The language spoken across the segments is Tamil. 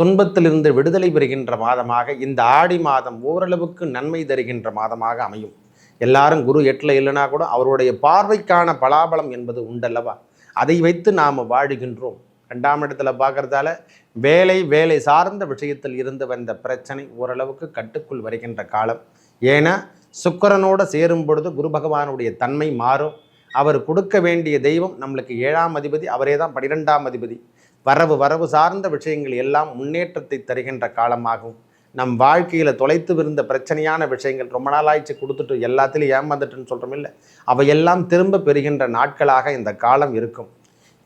துன்பத்திலிருந்து விடுதலை பெறுகின்ற மாதமாக இந்த ஆடி மாதம் ஓரளவுக்கு நன்மை தருகின்ற மாதமாக அமையும். எல்லாரும் குரு எட்டில் இல்லைனா கூட அவருடைய பார்வைக்கான பலாபலம் என்பது உண்டல்லவா? அதை வைத்து நாம் வாழுகின்றோம். ரெண்டாம் இடத்துல பார்க்குறதால வேலை வேலை சார்ந்த விஷயத்தில் இருந்து வந்த பிரச்சனை ஓரளவுக்கு கட்டுக்குள் வருகின்ற காலம். ஏன்னா சுக்கரனோடு சேரும் பொழுது குரு பகவானுடைய தன்மை மாறும். அவர் கொடுக்க வேண்டிய தெய்வம் நம்மளுக்கு ஏழாம் அதிபதி அவரே தான் பன்னிரெண்டாம் அதிபதி. வரவு வரவு சார்ந்த விஷயங்கள் எல்லாம் முன்னேற்றத்தை தருகின்ற காலமாகும். நம் வாழ்க்கையில் தொலைத்து விருந்த பிரச்சனையான விஷயங்கள் ரொம்ப நாளாய்ச்சி கொடுத்துட்டு எல்லாத்துலேயும் ஏமாந்துட்டுன்னு சொல்கிறோம் இல்லை? அவையெல்லாம் திரும்ப பெறுகின்ற நாட்களாக இந்த காலம் இருக்கும்.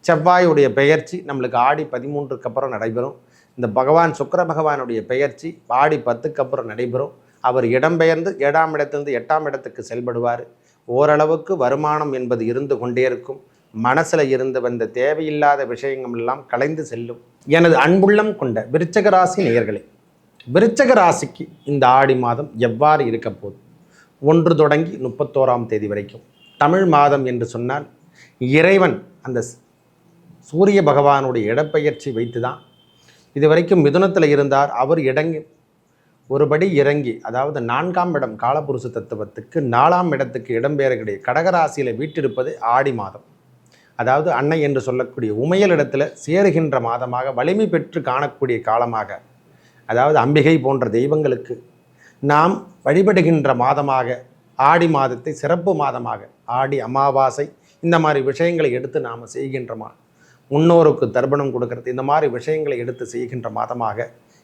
செவ்வாயுடைய பெயர்ச்சி நம்மளுக்கு ஆடி பதிமூன்றுக்கு அப்புறம் நடைபெறும். இந்த பகவான் சுக்கர பகவானுடைய பெயர்ச்சி ஆடி பத்துக்கு அப்புறம் நடைபெறும். அவர் இடம்பெயர்ந்து ஏழாம் இடத்திலிருந்து எட்டாம் இடத்துக்கு செயல்படுவார் ஓரளவுக்கு வருமானம் என்பது இருந்து கொண்டே இருக்கும். மனசில் இருந்து வந்த தேவையில்லாத விஷயங்கள் எல்லாம் கலைந்து செல்லும். எனது அன்புள்ளம் கொண்ட விருச்சக ராசி நேயர்களே விருச்சக ராசிக்கு இந்த ஆடி மாதம் எவ்வாறு இருக்க போகுது ஒன்று தொடங்கி முப்பத்தோராம் தேதி வரைக்கும். தமிழ் மாதம் என்று சொன்னால் இறைவன் அந்த சூரிய பகவானுடைய இடப்பெயர்ச்சி வைத்து தான் இது வரைக்கும் மிதுனத்தில் இருந்தார் அவர் இடங்கி ஒருபடி இறங்கி அதாவது நான்காம் இடம் காலபுருஷ தத்துவத்துக்கு நாலாம் இடத்துக்கு இடம்பெயரக்கூடிய கடகராசியில் வீட்டிருப்பது ஆடி மாதம். அதாவது அன்னை என்று சொல்லக்கூடிய உமையல் இடத்துல சேருகின்ற மாதமாக வலிமை பெற்று காணக்கூடிய காலமாக அதாவது அம்பிகை போன்ற தெய்வங்களுக்கு நாம் வழிபடுகின்ற மாதமாக ஆடி மாதத்தை சிறப்பு மாதமாக ஆடி அமாவாசை இந்த மாதிரி விஷயங்களை எடுத்து நாம் செய்கின்றமா? முன்னோருக்கு தர்ப்பணம் கொடுக்கறது இந்த மாதிரி விஷயங்களை எடுத்து செய்கின்ற மாதமாக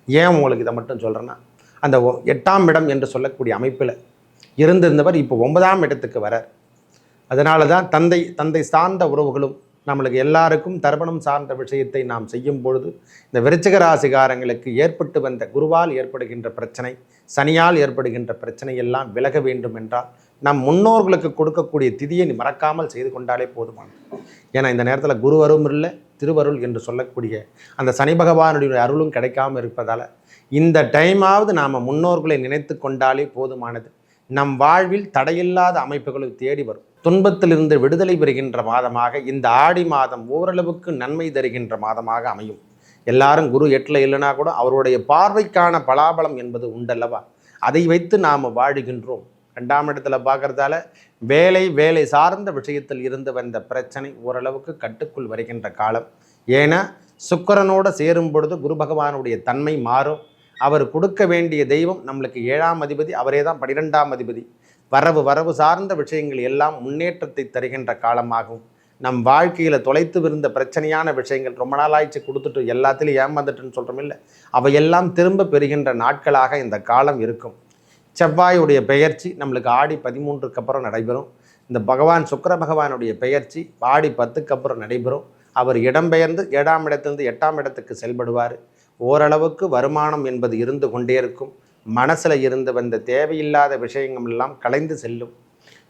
ஏன் உங்களுக்கு இதை மட்டும் சொல்கிறேன்னா அந்த எட்டாம் இடம் என்று சொல்லக்கூடிய அமைப்பில் இருந்திருந்தவர் இப்போ ஒன்பதாம் இடத்துக்கு வரார் அதனால தான் தந்தை தந்தை சார்ந்த உறவுகளும் நம்மளுக்கு எல்லாருக்கும் தர்ப்பணம் சார்ந்த விஷயத்தை நாம் செய்யும் பொழுது இந்த விருச்சிக ராசிகாரங்களுக்கு ஏற்பட்டு வந்த குருவால் ஏற்படுகின்ற பிரச்சனை சனியால் ஏற்படுகின்ற பிரச்சனை எல்லாம் விலக வேண்டும் என்றால் நம் முன்னோர்களுக்கு கொடுக்கக்கூடிய திதியை நீ மறக்காமல் செய்து கொண்டாலே போதுமானது. ஏன்னா இந்த நேரத்தில் குருவரும் இல்லை திருவருள் என்று சொல்லக்கூடிய அந்த சனி பகவானுடைய அருளும் கிடைக்காம இருப்பதால் இந்த டைமாவது நாம் முன்னோர்களை நினைத்து கொண்டாலே போதுமானது. நம் வாழ்வில் தடையில்லாத அமைப்புகளை தேடி வரும். துன்பத்திலிருந்து விடுதலை பெறுகின்ற மாதமாக இந்த ஆடி மாதம் ஓரளவுக்கு நன்மை தருகின்ற மாதமாக அமையும். எல்லாரும் குரு எட்டில் இல்லைனா கூட அவருடைய பார்வைக்கான பலாபலம் என்பது உண்டல்லவா? அதை வைத்து நாம் வாழுகின்றோம். ரெண்டாம் இடத்துல பார்க்குறதால வேலை வேலை சார்ந்த விஷயத்தில் இருந்து வந்த பிரச்சனை ஓரளவுக்கு கட்டுக்குள் வருகின்ற காலம். ஏன்னா சுக்கிரனோட சேரும் பொழுது குரு பகவானுடைய தன்மை மாறும். அவர் கொடுக்க வேண்டிய தெய்வம் நம்மளுக்கு ஏழாம் அதிபதி அவரே தான் பன்னிரெண்டாம் அதிபதி. வரவு வரவு சார்ந்த விஷயங்கள் எல்லாம் முன்னேற்றத்தை தருகின்ற காலமாகும். நம் வாழ்க்கையில் தொலைத்து விருந்த பிரச்சனையான விஷயங்கள் ரொம்ப நாளாய்ச்சி கொடுத்துட்டு எல்லாத்துலேயும் ஏமாந்துட்டுன்னு சொல்கிறோம் இல்லை அவையெல்லாம் திரும்ப பெறுகின்ற நாட்களாக இந்த காலம் இருக்கும். செவ்வாயுடைய பெயர்ச்சி நம்மளுக்கு ஆடி பதிமூன்றுக்கு அப்புறம் நடைபெறும். இந்த பகவான் சுக்கர பகவானுடைய பெயர்ச்சி ஆடி பத்துக்கு அப்புறம் நடைபெறும். அவர் இடம்பெயர்ந்து ஏழாம் இடத்திலிருந்து எட்டாம் இடத்துக்கு செயல்படுவார் ஓரளவுக்கு வருமானம் என்பது இருந்து கொண்டே இருக்கும். மனசில் இருந்து வந்த தேவையில்லாத விஷயங்கள் எல்லாம் கலைந்து செல்லும்.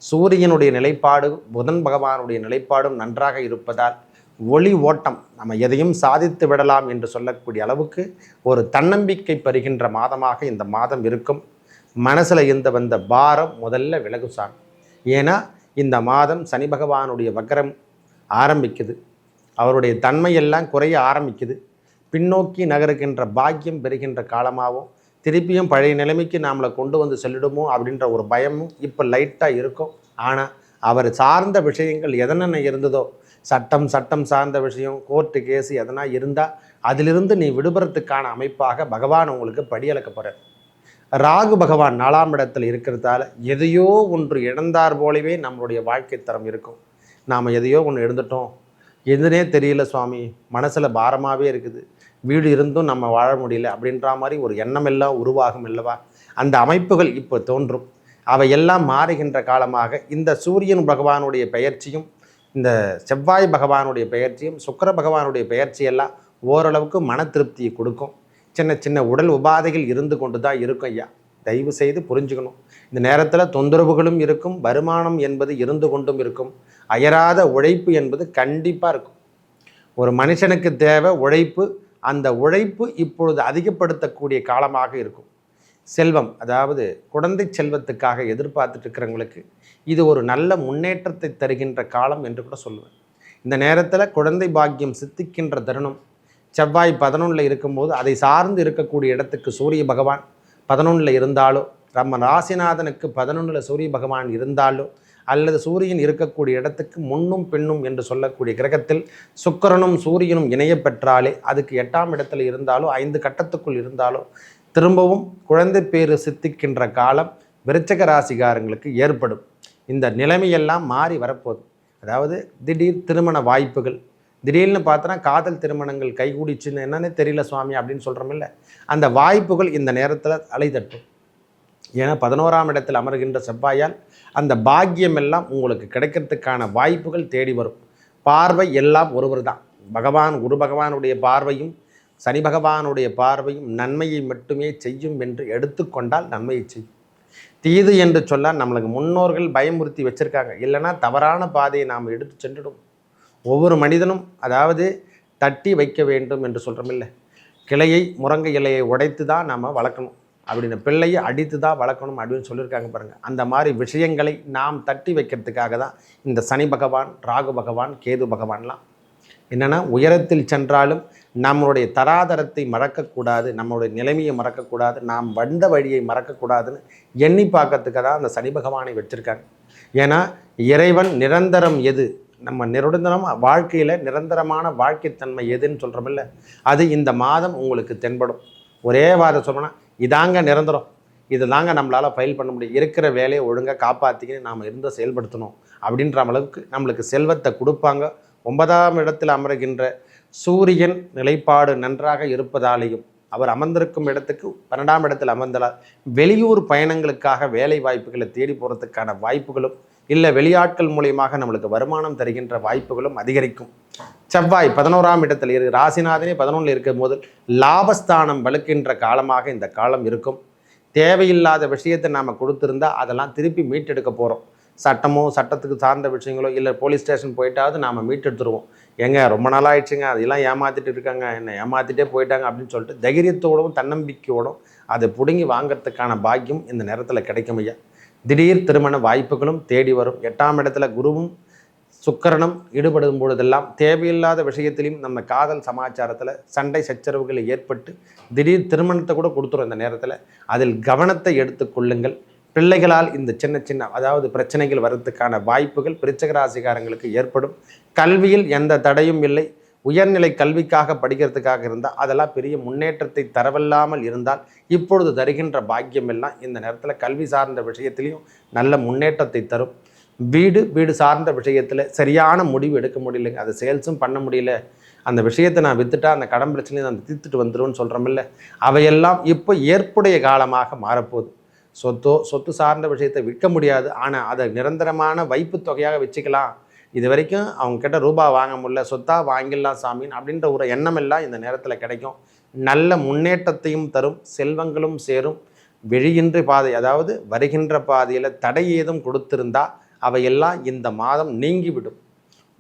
சூரியனுடைய நிலைப்பாடு புதன் பகவானுடைய நிலைப்பாடும் நன்றாக இருப்பதால் ஒளி ஓட்டம் நம்ம எதையும் சாதித்து விடலாம் என்று சொல்லக்கூடிய அளவுக்கு ஒரு தன்னம்பிக்கை பெறுகின்ற மாதமாக இந்த மாதம் இருக்கும். மனசில் இருந்து வந்த பாரம் முதல்ல விலகுசாமி ஏன்னா இந்த மாதம் சனி பகவானுடைய வக்கரம் ஆரம்பிக்குது. அவருடைய தன்மையெல்லாம் குறைய ஆரம்பிக்குது. பின்னோக்கி நகருகின்ற பாக்கியம் பெறுகின்ற காலமாகவும் திருப்பியும் பழைய நிலைமைக்கு நாமளை கொண்டு வந்து செல்லிடுமோ அப்படின்ற ஒரு பயமும் இப்போ லைட்டாக இருக்கும். ஆனால் அவர் சார்ந்த விஷயங்கள் எதனென்ன இருந்ததோ சட்டம் சட்டம் சார்ந்த விஷயம் கோர்ட்டு கேஸ் எதனா இருந்தால் அதிலிருந்து நீ விடுபடுறதுக்கான அமைப்பாக பகவான் உங்களுக்கு படியளக்க போகிறார் ராகு பகவான் நாலாம் இடத்தில் இருக்கிறதால எதையோ ஒன்று இழந்தார் போலவே நம்மளுடைய வாழ்க்கை தரம் இருக்கும். நாம் எதையோ ஒன்று இழந்துட்டோம். எதுனே தெரியல சுவாமி. மனசில் பாரமாகவே இருக்குது. வீடு இருந்தும் நம்ம வாழ முடியல அப்படின்ற மாதிரி ஒரு எண்ணம் எல்லாம் உருவாகும் அல்லவா? அந்த அமைப்புகள் இப்போ தோன்றும். அவையெல்லாம் மாறுகின்ற காலமாக இந்த சூரியன் பகவானுடைய பெயர்ச்சியும் இந்த செவ்வாய் பகவானுடைய பெயர்ச்சியும் சுக்கர பகவானுடைய பெயர்ச்சியெல்லாம் ஓரளவுக்கு மன திருப்தியை கொடுக்கும். சின்ன சின்ன உடல் உபாதைகள் இருந்து கொண்டு தான் இருக்கும் ஐயா. தயவு செய்து புரிஞ்சுக்கணும். இந்த நேரத்தில் தொந்தரவுகளும் இருக்கும் வருமானம் என்பது இருந்து கொண்டும் இருக்கும். அயராத உழைப்பு என்பது கண்டிப்பாக இருக்கும். ஒரு மனுஷனுக்கு தேவை உழைப்பு அந்த உழைப்பு இப்பொழுது அதிகப்படுத்தக்கூடிய காலமாக இருக்கும். செல்வம் அதாவது குழந்தை செல்வத்துக்காக எதிர்பார்த்துட்டு இருக்கிறவங்களுக்கு இது ஒரு நல்ல முன்னேற்றத்தை தருகின்ற காலம் என்று கூட சொல்லுவேன். இந்த நேரத்தில் குழந்தை பாக்கியம் சித்திக்கின்ற தருணம். செவ்வாய் பதினொன்றில் இருக்கும்போது அதை சார்ந்து இருக்கக்கூடிய இடத்துக்கு சூரிய பகவான் பதினொன்றில் இருந்தாலோ நம்ம ராசிநாதனுக்கு பதினொன்றில் சூரிய பகவான் இருந்தாலோ அல்லது சூரியன் இருக்கக்கூடிய இடத்துக்கு முன்னும் பின்னும் என்று சொல்லக்கூடிய கிரகத்தில் சுக்கரனும் சூரியனும் இணைய பெற்றாலே அதுக்கு எட்டாம் இடத்துல இருந்தாலோ ஐந்து கட்டத்துக்குள் இருந்தாலோ திரும்பவும் குழந்தை பேறு சித்திக்கின்ற காலம் விருச்சக ராசிகாரங்களுக்கு ஏற்படும். இந்த நிலைமையெல்லாம் மாறி வரப்போகுது. அதாவது திடீர் திருமண வாய்ப்புகள். திடீர்னு பார்த்தோன்னா காதல் திருமணங்கள் கைகூடிச்சுன்னு என்னன்னே தெரியல சுவாமி அப்படின்னு சொல்கிறோமில்ல அந்த வாய்ப்புகள் இந்த நேரத்தில் அலைதட்டும். ஏன்னா பதினோராம் இடத்தில் அமர்கின்ற செவ்வாயால் அந்த பாக்கியம் எல்லாம் உங்களுக்கு கிடைக்கிறதுக்கான வாய்ப்புகள் தேடி வரும். பார்வை எல்லாம் ஒருவர் தான் பகவான் குரு பகவானுடைய பார்வையும் சனி பகவானுடைய பார்வையும் நன்மையை மட்டுமே செய்யும் என்று எடுத்துக்கொண்டால் நன்மையை செய்யும். தீது என்று சொல்ல நம்மளுக்கு முன்னோர்கள் பயமுறுத்தி வச்சுருக்காங்க. இல்லைன்னா தவறான பாதையை நாம் எடுத்து சென்றுடும். ஒவ்வொரு மனிதனும் அதாவது தட்டி வைக்க வேண்டும் என்று சொல்கிறோம் இல்லை. கிளையை முருங்கை இலையை உடைத்து தான் நாம் வளர்க்கணும். அப்படின்னு பிள்ளையை அடித்து தான் வளர்க்கணும் அப்படின்னு சொல்லியிருக்காங்க பாருங்கள் அந்த மாதிரி விஷயங்களை நாம் தட்டி வைக்கிறதுக்காக தான் இந்த சனி பகவான் ராகு பகவான் கேது பகவான்லாம். என்னென்னா உயரத்தில் சென்றாலும் நம்மளுடைய தராதரத்தை மறக்கக்கூடாது நம்மளுடைய நிலைமையை மறக்கக்கூடாது நாம் வந்த வழியை மறக்கக்கூடாதுன்னு எண்ணி பார்க்கறதுக்கு தான் அந்த சனி பகவானை வச்சுருக்காங்க. ஏன்னா இறைவன் நிரந்தரம் எது? நம்ம நிரந்தரம் வாழ்க்கையில் நிரந்தரமான வாழ்க்கைத்தன்மை எதுன்னு சொல்கிறோமில்ல அது இந்த மாதம் உங்களுக்கு தென்படும். ஒரே வாரம் சொல்லணும்னா இதாங்க நிரந்தரம். இது தாங்க நம்மளால் ஃபைல் பண்ண முடியும். இருக்கிற வேலையை ஒழுங்காக காப்பாற்றிக்கின்னு நாம் இருந்து செயல்படுத்தணும். அப்படின்ற அளவுக்கு நம்மளுக்கு செல்வத்தை கொடுப்பாங்க. ஒன்பதாம் இடத்தில் அமர்கின்ற சூரியன் நிலைப்பாடு நன்றாக இருப்பதாலேயும் அவர் அமர்ந்திருக்கும் இடத்துக்கு பன்னெண்டாம் இடத்தில் அமர்ந்தால் வெளியூர் பயணங்களுக்காக வேலை வாய்ப்புகளை தேடி போகிறதுக்கான வாய்ப்புகளும் இல்லை வெளியாட்கள் மூலியமாக நம்மளுக்கு வருமானம் தருகின்ற வாய்ப்புகளும் அதிகரிக்கும். செவ்வாய் பதினோராம் இடத்தில் இரு ராசிநாதனே பதினொன்றில் இருக்கும் போது லாபஸ்தானம் வலுக்கின்ற காலமாக இந்த காலம் இருக்கும். தேவையில்லாத விஷயத்தை நாம் கொடுத்துருந்தா அதெல்லாம் திருப்பி மீட்டெடுக்க போகிறோம் சட்டமோ சட்டத்துக்கு சார்ந்த விஷயங்களோ இல்லை போலீஸ் ஸ்டேஷன் போயிட்டாவது நாம் மீட்டெடுத்துருவோம். எங்க ரொம்ப நாளாகிடுச்சுங்க அதெல்லாம் ஏமாற்றிட்டு இருக்காங்க என்னை ஏமாற்றிட்டே போயிட்டாங்க அப்படின்னு சொல்லிட்டு தைரியத்தோடும் தன்னம்பிக்கையோடும் அதை பிடுங்கி வாங்கிறதுக்கான பாக்கியம் இந்த நேரத்தில் கிடைக்கும் ஐயா. திடீர் திருமண வாய்ப்புகளும் தேடி வரும். எட்டாம் இடத்துல குருவும் சுக்கரனும் ஈடுபடும் பொழுதெல்லாம் தேவையில்லாத விஷயத்திலையும் நம்ம காதல் சமாச்சாரத்தில் சண்டை சச்சரவுகள் ஏற்பட்டு திடீர் திருமணத்தை கூட கொடுத்துரும் இந்த நேரத்தில். அதில் கவனத்தை எடுத்துக்கொள்ளுங்கள் பிள்ளைகளால் இந்த சின்ன சின்ன அதாவது பிரச்சனைகள் வர்றதுக்கான வாய்ப்புகள் பிரச்சகராசிகாரங்களுக்கு ஏற்படும். கல்வியில் எந்த தடையும் இல்லை. உயர்நிலை கல்விக்காக படிக்கிறதுக்காக இருந்தால் அதெல்லாம் பெரிய முன்னேற்றத்தை தரவில்லாமல் இருந்தால் இப்பொழுது தருகின்ற பாக்கியம் எல்லாம் இந்த நேரத்தில் கல்வி சார்ந்த விஷயத்திலையும் நல்ல முன்னேற்றத்தை தரும். வீடு வீடு சார்ந்த விஷயத்தில் சரியான முடிவு எடுக்க முடியலைங்க. அதை சேல்ஸும் பண்ண முடியல. அந்த விஷயத்தை நான் வித்துட்டா அந்த கடன் பிரச்சனையை நான் தீர்த்துட்டு வந்துடும் சொல்கிறோமில்ல அவையெல்லாம் இப்போ ஏற்புடைய காலமாக மாறப்போகுது. சொத்தோ சொத்து சார்ந்த விஷயத்தை விற்க முடியாது. ஆனால் அதை நிரந்தரமான வைப்பு தொகையாக வச்சுக்கலாம். இது வரைக்கும் அவங்கக்கிட்ட ரூபா வாங்க முடியல சொத்தாக வாங்கிடலாம் சாமின் அப்படின்ற ஒரு எண்ணம் எல்லாம் இந்த நேரத்தில் கிடைக்கும். நல்ல முன்னேற்றத்தையும் தரும் செல்வங்களும் சேரும். வெளியின்ற பாதை அதாவது வருகின்ற பாதையில் தடை ஏதும் கொடுத்திருந்தா அவையெல்லாம் இந்த மாதம் நீங்கிவிடும்.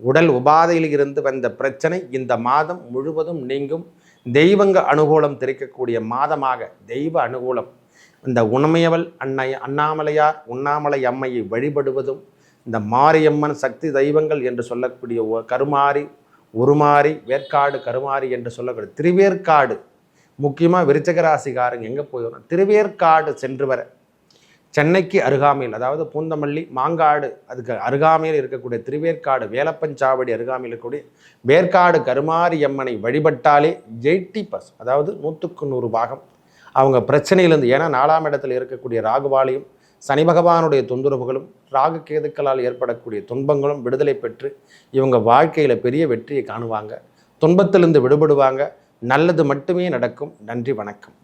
உடல் உபாதையில் இருந்து வந்த பிரச்சனை இந்த மாதம் முழுவதும் நீங்கும். தெய்வங்க அனுகூலம் தெரிக்கக்கூடிய மாதமாக தெய்வ அனுகூலம். இந்த உண்மையவள் அன்னை அண்ணாமலையார் உண்ணாமலை அம்மையை வழிபடுவதும் இந்த மாரியம்மன் சக்தி தெய்வங்கள் என்று சொல்லக்கூடிய கருமாரி உருமாறி வேற்காடு கருமாரி என்று சொல்லக்கூடிய திருவேற்காடு முக்கியமாக விருச்சகராசிகாரங்க எங்கே போயிடும் திருவேற்காடு சென்று வர. சென்னைக்கு அருகாமையில் அதாவது பூந்தமல்லி மாங்காடு அதுக்கு அருகாமையில் இருக்கக்கூடிய திருவேற்காடு வேலப்பஞ்சாவடி அருகாமையில் இருக்கக்கூடிய வேற்காடு கருமாரியம்மனை வழிபட்டாலே எயிட்டி பஸ் அதாவது நூற்றுக்கு நூறு பாகம். அவங்க பிரச்சனையிலேருந்து ஏன்னா நாலாம் இடத்தில் இருக்கக்கூடிய ராகுவாலையும் சனி பகவானுடைய தொந்தரவுகளும் ராகு கேதுக்களால் ஏற்படக்கூடிய துன்பங்களும் விடுதலை பெற்று இவங்க வாழ்க்கையில் பெரிய வெற்றியை காணுவாங்க. துன்பத்திலிருந்து விடுபடுவாங்க. நல்லது மட்டுமே நடக்கும். நன்றி வணக்கம்.